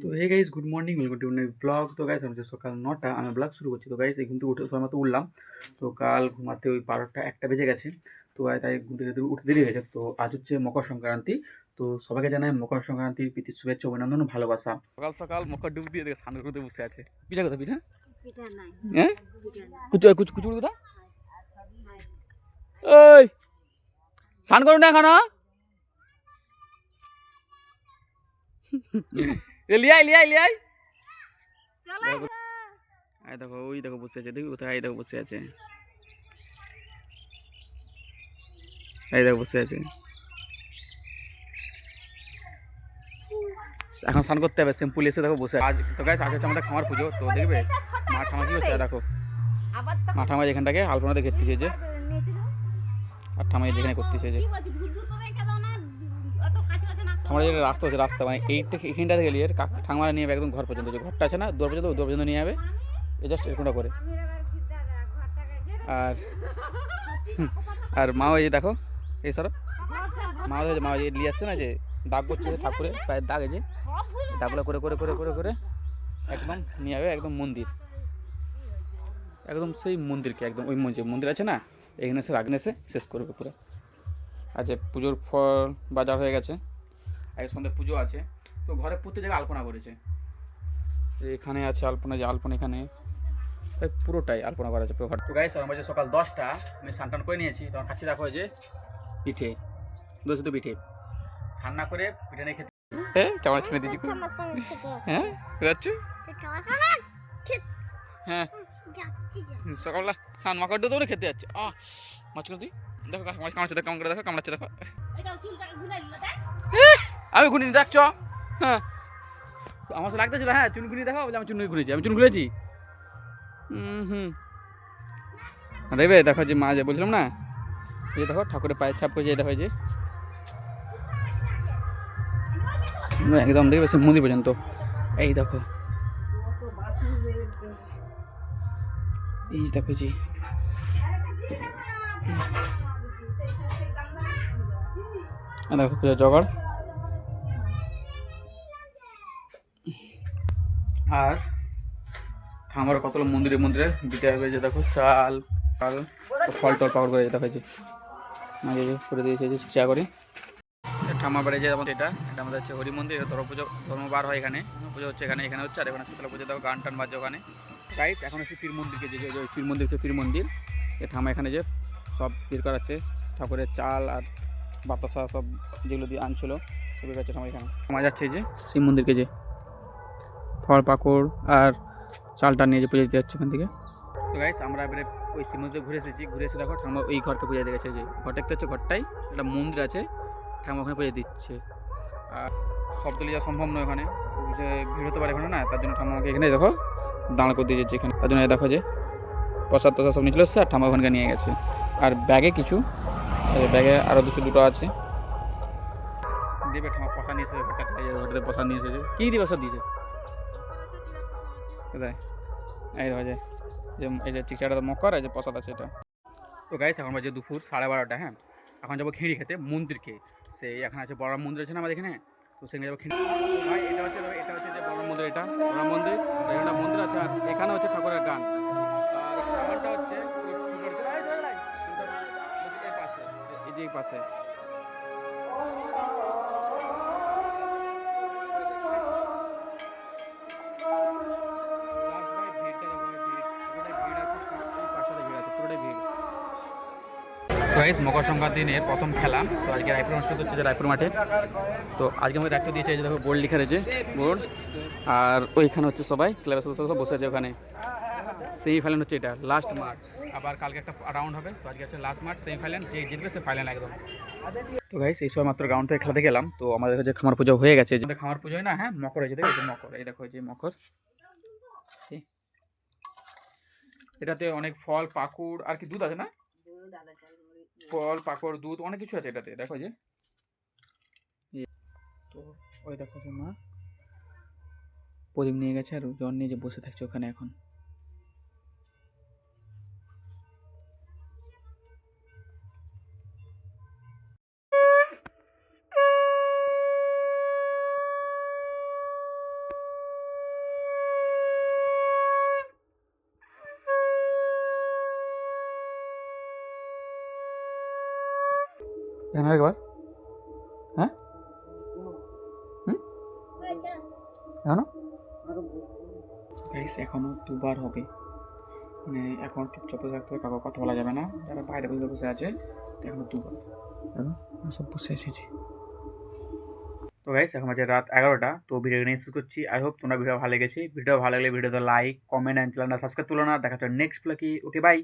তো hey guys good morning welcome to blog তো guys আমি সকাল নটা আমি ব্লগ শুরু করছি। তো গাইজ এই উঠে সময় মতো উঠলাম। তো কাল ঘুমাতে ওই বারোটা একটা বেজে গেছে। তো তাই ঘুম থেকে উঠতে দেরি হয়েছে তো আজ হচ্ছে মকর সংক্রান্তি। তো সবাইকে জানাই মকর সংক্রান্তির প্রীতি শুভেচ্ছা অভিনন্দন ভালোবাসা। সকাল সকাল মকর ডুব দিয়ে দেখে সামনে করতে বসে আছে। পিঠা কথা পিঠা? পিঠা নাই। হ্যাঁ কুচু কুচু কুচু কথা ওই স্নান করুন না এখনও? লিয়াই লিয়াই লিয়াই। দেখো। ওই দেখো বসে আছে দেখি কোথায় দেখো বসে আছে। এই দেখো বসে আছে। এখন স্নান করতে হবে সিম্পল এসে দেখো বসে আজ তো আজ হচ্ছে আমাদের খামার পুজো তো দেখবে? মা ঠামা কি হচ্ছে দেখো। মা ঠামা এখানটাকে আলপনাতে ঘেরতেছে যে। আর ঠামাই যেখানে করতেছে যে। ঠামার যে রাস্তা আছে রাস্তা মানে এই থেকে এখানটা থেকে গেলে ঠাংমারা নিয়ে যাবে একদম ঘর পর্যন্ত। যে ঘরটা আছে না দূর পর্যন্ত দূর পর্যন্ত নিয়ে যাবে। এই জাস্ট এরকমটা করে। আর আর মা ওই যে দেখো, এই সরো। মা যে মা যে নিয়ে আসছে না যে দাগ করছে ঠাকুরে পায়ের দাগ যে। দাগগুলো করে করে করে করে করে একদম নিয়ে যাবে, একদম মন্দির। একদম সেই মন্দিরকে, একদম ওই যে মন্দির আছে না? এখানে এসে রাগনে এসে শেষ করবে পুরো। আচ্ছা পুজোর ফল বাজার হয়ে গেছে। আজকে সন্ধ্যে পুজো আছে তো ঘরে প্রত্যেক জায়গায় আলপনা করেছে। এখানে আছে আলপনা যে আলপনা এখানে পুরোটাই আলপনা করা আছে পুরো ঘর। তো গাইস আমার বাজে সকাল দশটা আমি স্নান টান করে নিয়েছি তখন খাচ্ছি দেখো যে পিঠে দোষ তো পিঠে। ঠান্না করে পিঠে নিয়ে খেতে হ্যাঁ দিচ্ছি হ্যাঁ। যাচ্ছ হ্যাঁ সকালবেলা স্নান দিয়ে খেতে যাচ্ছে। আহ মাছ তুই দেখো মাছ কামড়াচ্ছে দেখো কেমন দেখো কামড়াচ্ছে দেখো। আমি ঘুরিনি, দেখছ? হ্যাঁ। আমার সাথে লাগতেছিল হ্যাঁ চুন ঘুরিয়ে দেখো বলে আমি চুন ঘুরেছি আমি চুন ঘুরেছি হুম। হুম দেখবে, দেখো যে মা যে বলছিলাম না? এই দেখো, ঠাকুরের পায়ের ছাপ করেছে দেখো যে। একদম দেখবে সে মন্দির পর্যন্ত। এই দেখো। এই দেখো জি দেখো জগাড়। আর আমার কতগুলো মন্দিরে মন্দিরে দিতে হবে যে দেখো চাল চাল, ফল টল পাকড় করে যেতে হয়েছে মাঝে করে দিয়েছে যে চা করে। ঠাম্মা বাড়ি যে আমাদের এটা এটা আমাদের হচ্ছে হরি মন্দির ধর্ম পুজো ধর্মবার হয় এখানে। পুজো হচ্ছে এখানে এখানে হচ্ছে, আর এখানে শীতলা পুজো দেখো, গান টান বাজছে ওখানে। গাইস এখন হচ্ছে পীর মন্দিরকে যে যে পীর মন্দির হচ্ছে পীর মন্দির এ ঠাম্মা এখানে যে সব পীর করাচ্ছে ঠাকুরের চাল আর বাতাসা সব যেগুলো দিয়ে আনছিল বের হচ্ছে ঠাম্মা এখানে। ঠাম্মা যাচ্ছে যে শিব মন্দিরকে যে ফল পাকড় আর চালটা নিয়ে যে পুজো দিতে যাচ্ছে এখান থেকে। তো গাইস আমরা এবারে ওই শিব মন্দিরে ঘুরে এসেছি। ঘুরে এসে দেখো ঠাম্মা ওই ঘরকে পুজো দিয়ে গেছে যে ঘর দেখতে হচ্ছে ঘরটাই? একটা মন্দির আছে ঠাম্মা ওখানে পুজো দিচ্ছে। আর সব তুলে যাওয়া সম্ভব নয় ওখানে। যে ভিড় হতে পারে এখানে না তার জন্য ঠাম্মাকে এখানে দেখো দাঁড় করে দিয়ে যাচ্ছে এখানে। তার জন্য দেখো যে প্রসাদ টসাদ সব নিয়ে চলে এসছে আর ঠাম্মা ওখানকে নিয়ে গেছে। আর ব্যাগে কিছু ব্যাগে আরও দুশো দুটো আছে। দেবে ঠাম্মা প্রসাদ নিয়ে এসেছে ঘরটা ঘরটাতে প্রসাদ নিয়ে এসেছে। কী দিয়ে প্রসাদ দিয়েছে? এই দেখো যে এই যে চিকচাটা তো মকর, এই যে প্রসাদ আছে এটা। তো গাইস এখন বাজে দুপুর, সাড়ে বারোটা হ্যাঁ? এখন যাব খিঁড়ি খেতে মন্দিরকে সেই এখন আছে বড় মন্দির আছে না আমাদের এখানে? তো সেখানে যাব খিঁড়ি এটা হচ্ছে এটা হচ্ছে যে বড় মন্দির এটা, বড় মন্দির এখানে মন্দির আছে, আর এখানে হচ্ছে ঠাকুরের গান। আর হচ্ছে এই পাশে। গাইস মকর সংক্রান্তি দিনের প্রথম খেলা। তো আজকে রায়পুর অনুষ্ঠিত হচ্ছে যে রায়পুর মাঠে। তো আজকে আমাকে দায়িত্ব দিয়েছে যে দেখো, বোর্ড লিখে রয়েছে বোর্ড। আর ওইখানে হচ্ছে সবাই ক্লাবের সদস্য সব বসে আছে ওখানে। সেমিফাইনাল হচ্ছে এটা লাস্ট মাঠ আবার কালকে একটা রাউন্ড হবে, তো আজকে হচ্ছে লাস্ট মাঠ সেমিফাইনাল যে জিতবে সে ফাইনাল একদম। তো গাইস এই সময় মাত্র গ্রাউন্ড থেকে খেলাতে গেলাম, তো আমাদের হচ্ছে খামার পুজো হয়ে গেছে। যে খামার পুজো না হ্যাঁ মকর হয়েছে দেখো মকর, এই দেখো যে মকর। এটাতে অনেক ফল, পাকুড়, আর কি দুধ আছে না? ফল পাকড় দুধ, অনেক কিছু আছে এটাতে। দেখো যে। তো, ওই দেখো যে মা। প্রদীপ নিয়ে গেছে আর জন নিয়ে যে বসে থাকছে ওখানে এখন। এখানে একবার হ্যাঁ? হুম? এখনও? গাইস এখনও দুবার হবে। মানে এখন চুপচাপ বসে থাকতে হবে কাউকে কথা বলা যাবে না। যারা বাইরে বসে বসে আছে এখনও দুবার। দেখো, সব বসে এসেছি। তো গাইস এখন বাজে রাত এগারোটা। তো ভিডিও নিয়ে শেষ করছি। আই হোপ তোমরা ভিডিও ভালো লেগেছে। ভিডিও ভালো লাগলে ভিডিওতে লাইক কমেন্ট অ্যান্ড চ্যানেলটা সাবস্ক্রাইব তুলো না। দেখা নেক্সট ব্লগে ওকে বাই